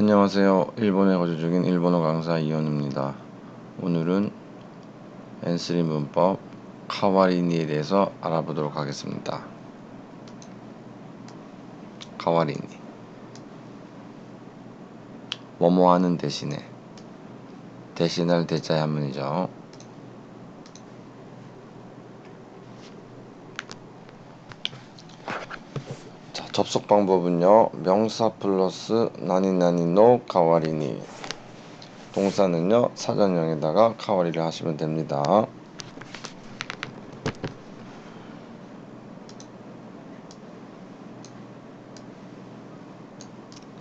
안녕하세요. 일본에 거주 중인 일본어 강사 이현우입니다. 오늘은 N3 문법 카와리니에 대해서 알아보도록 하겠습니다. 카와리니 뭐뭐 하는 대신에 대신할 대자의 한문이죠. 자, 접속 방법은요. 명사 플러스 나니나니노 카와리니 동사는요. 사전형에다가 카와리를 하시면 됩니다.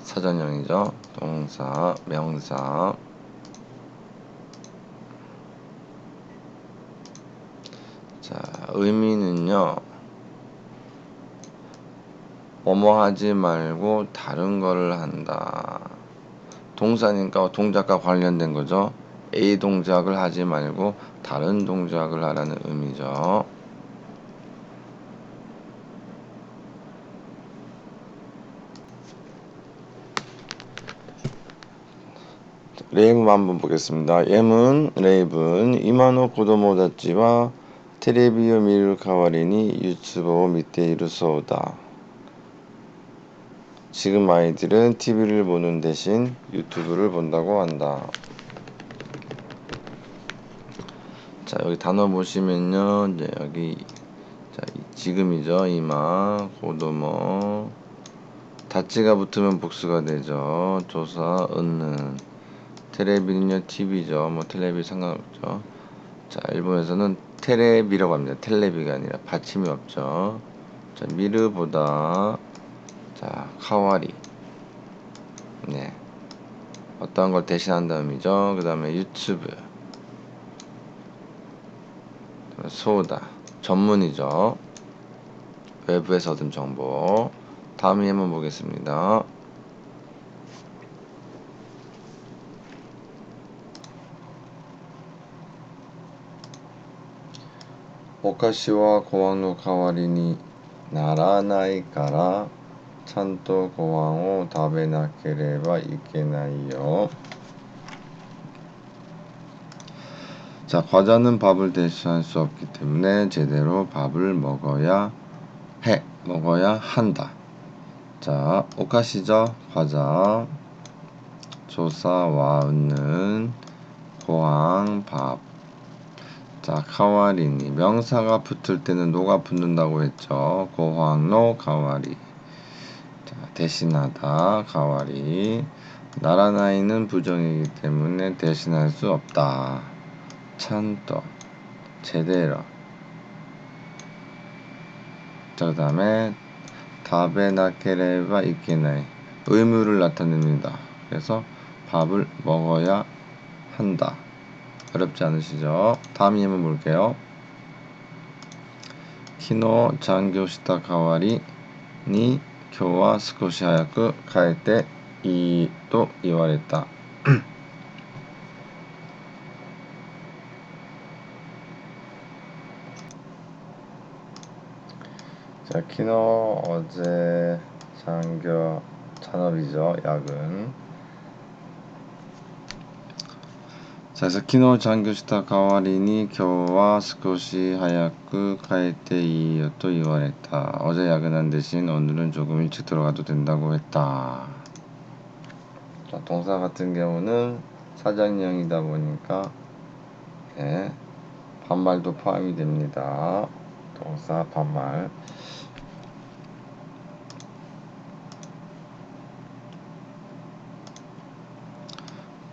사전형이죠. 동사, 명사. 자, 의미는요. 뭐뭐 하지 말고 다른 거를 한다. 동사니까 동작과 관련된 거죠. A 동작을 하지 말고 다른 동작을 하라는 의미죠. 레이브 한번 보겠습니다. 예문 레이븐 이마노 고도모다치와 테레비오 미를 카와리니 유튜버 밑에 이루소다. 지금 아이들은 TV를 보는 대신 유튜브를 본다고 한다. 자 여기 단어 보시면요. 이제 여기 자 지금이죠. 이마 고도모 다치가 붙으면 복수가 되죠. 조사 얻는. 테레비는요 TV죠. 뭐 텔레비 상관없죠. 자 일본에서는 테레비라고 합니다. 텔레비가 아니라 받침이 없죠. 자 미르보다 자 카와리. 네. 어떠한 걸 대신한다는 의미죠? 그 다음에 유튜브. 소다. 전문이죠. 외부에서 얻은 정보. 다음 예문 보겠습니다. 오카시와 고항노 카와리니 나라나이 까라 찬또 고항を 食べなければいけないよ 자, 과자는 밥을 대신할 수 없기 때문에 제대로 밥을 먹어야 해. 먹어야 한다. 자, 오카시죠? 과자. 조사와 얻는 고항 밥. 자, 카와리니. 명사가 붙을 때는 노가 붙는다고 했죠. 고항노 카와리. 자, 대신하다. 카와리. 나라나이는 부정이기 때문에 대신할 수 없다. 찬또 제대로 자, 그 다음에 다베나케레바 이케나이 의무를 나타냅니다. 그래서 밥을 먹어야 한다. 어렵지 않으시죠? 다음 예문 볼게요. 키노 장교시타 가와리 니 교와 스코시 하야쿠 가에테 이또 이와랬다. 자, 키노 어제 장교 잔업이죠. 야근. 자, 그래서 키노 장교시타 가와리니 교와 스코시 하야쿠 카에테 이요또 이와했다. 어제 야근한 대신 오늘은 조금 일찍 들어가도 된다고 했다. 자, 동사 같은 경우는 사장형이다 보니까 네, 반말도 포함이 됩니다. 동사 반말.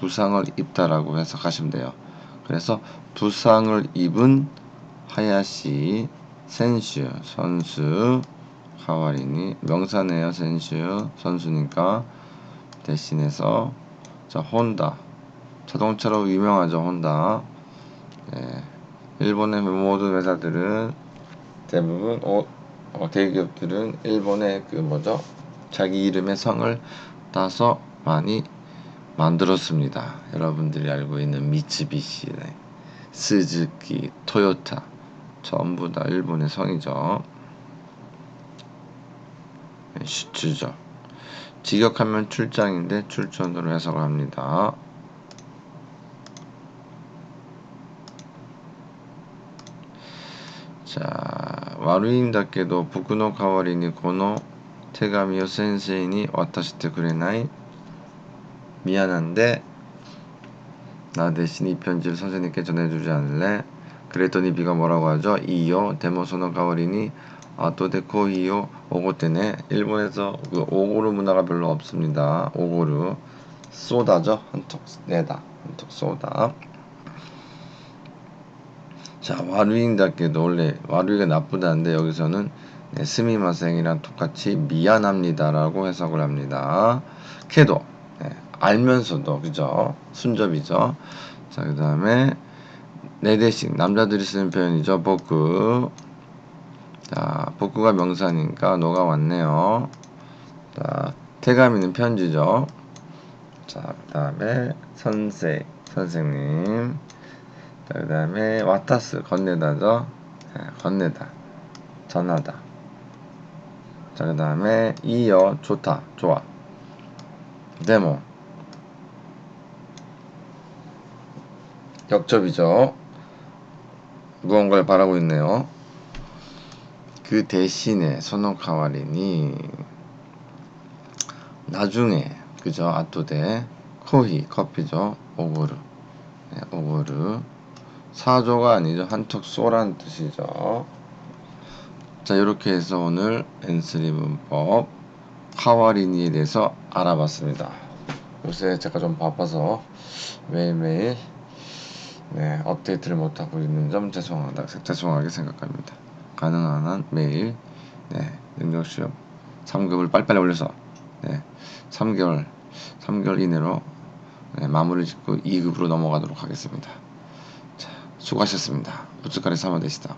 부상을 입다라고 해석하시면 돼요. 그래서 부상을 입은 하야시 센슈 선수 하와리니 명사네요 센슈 선수니까 대신해서 자 혼다 자동차로 유명하죠 혼다. 예, 일본의 모든 회사들은 대부분 어, 어, 대기업들은 일본의 그 뭐죠 자기 이름의 성을 따서 많이 만들었습니다. 여러분들이 알고 있는 미츠비시, 네. 스즈키, 토요타 전부 다 일본의 성이죠. 네, 슈츠죠. 직역하면 출장인데 출전으로 해석을 합니다. 자, 와루인다케도 부쿠노 카와리니 고노 테가미요 센세이니 와타시테 그레나이 미안한데 나 대신 이 편지를 선생님께 전해주지 않을래? 그랬더니 비가 뭐라고 하죠? 이요 데모소노 가와리니 아토데 코이요 오고 때네 일본에서 그 오고르 문화가 별로 없습니다. 오고르 쏘다죠 한턱 내다 한턱 쏘다. 자 와루인다께도 원래 와루이가 나쁘다는데 여기서는 네, 스미마생이랑 똑같이 미안합니다라고 해석을 합니다. 캐도 네, 알면서도 그죠 순접이죠. 자 그 다음에 내 대신 남자들이 쓰는 표현이죠. 보크. 자 보크가 명사니까 너가 왔네요. 자 태가미는 편지죠. 자 그 다음에 선생 선생님. 자 그 다음에 와타스 건네다죠. 네, 건네다 전하다. 자 그 다음에 이어 좋다 좋아. 데모 역접이죠. 무언가를 바라고 있네요. 그 대신에 소노카와리니 나중에 그죠 아토데 코히 커피죠 오고르 네, 오고르 사조가 아니죠 한턱 쏘란 뜻이죠. 자 이렇게 해서 오늘 N3 문법 카와리니에 대해서 알아봤습니다. 요새 제가 좀 바빠서 매일매일 네, 업데이트를 못하고 있는 점 죄송하다, 죄송하게 생각합니다. 가능한 한 매일 네, 능력 시험 3급을 빨리빨리 올려서 네, 3개월 3개월 이내로 네, 마무리 짓고 2급으로 넘어가도록 하겠습니다. 자, 수고하셨습니다. 부츠카리 사마 되시다.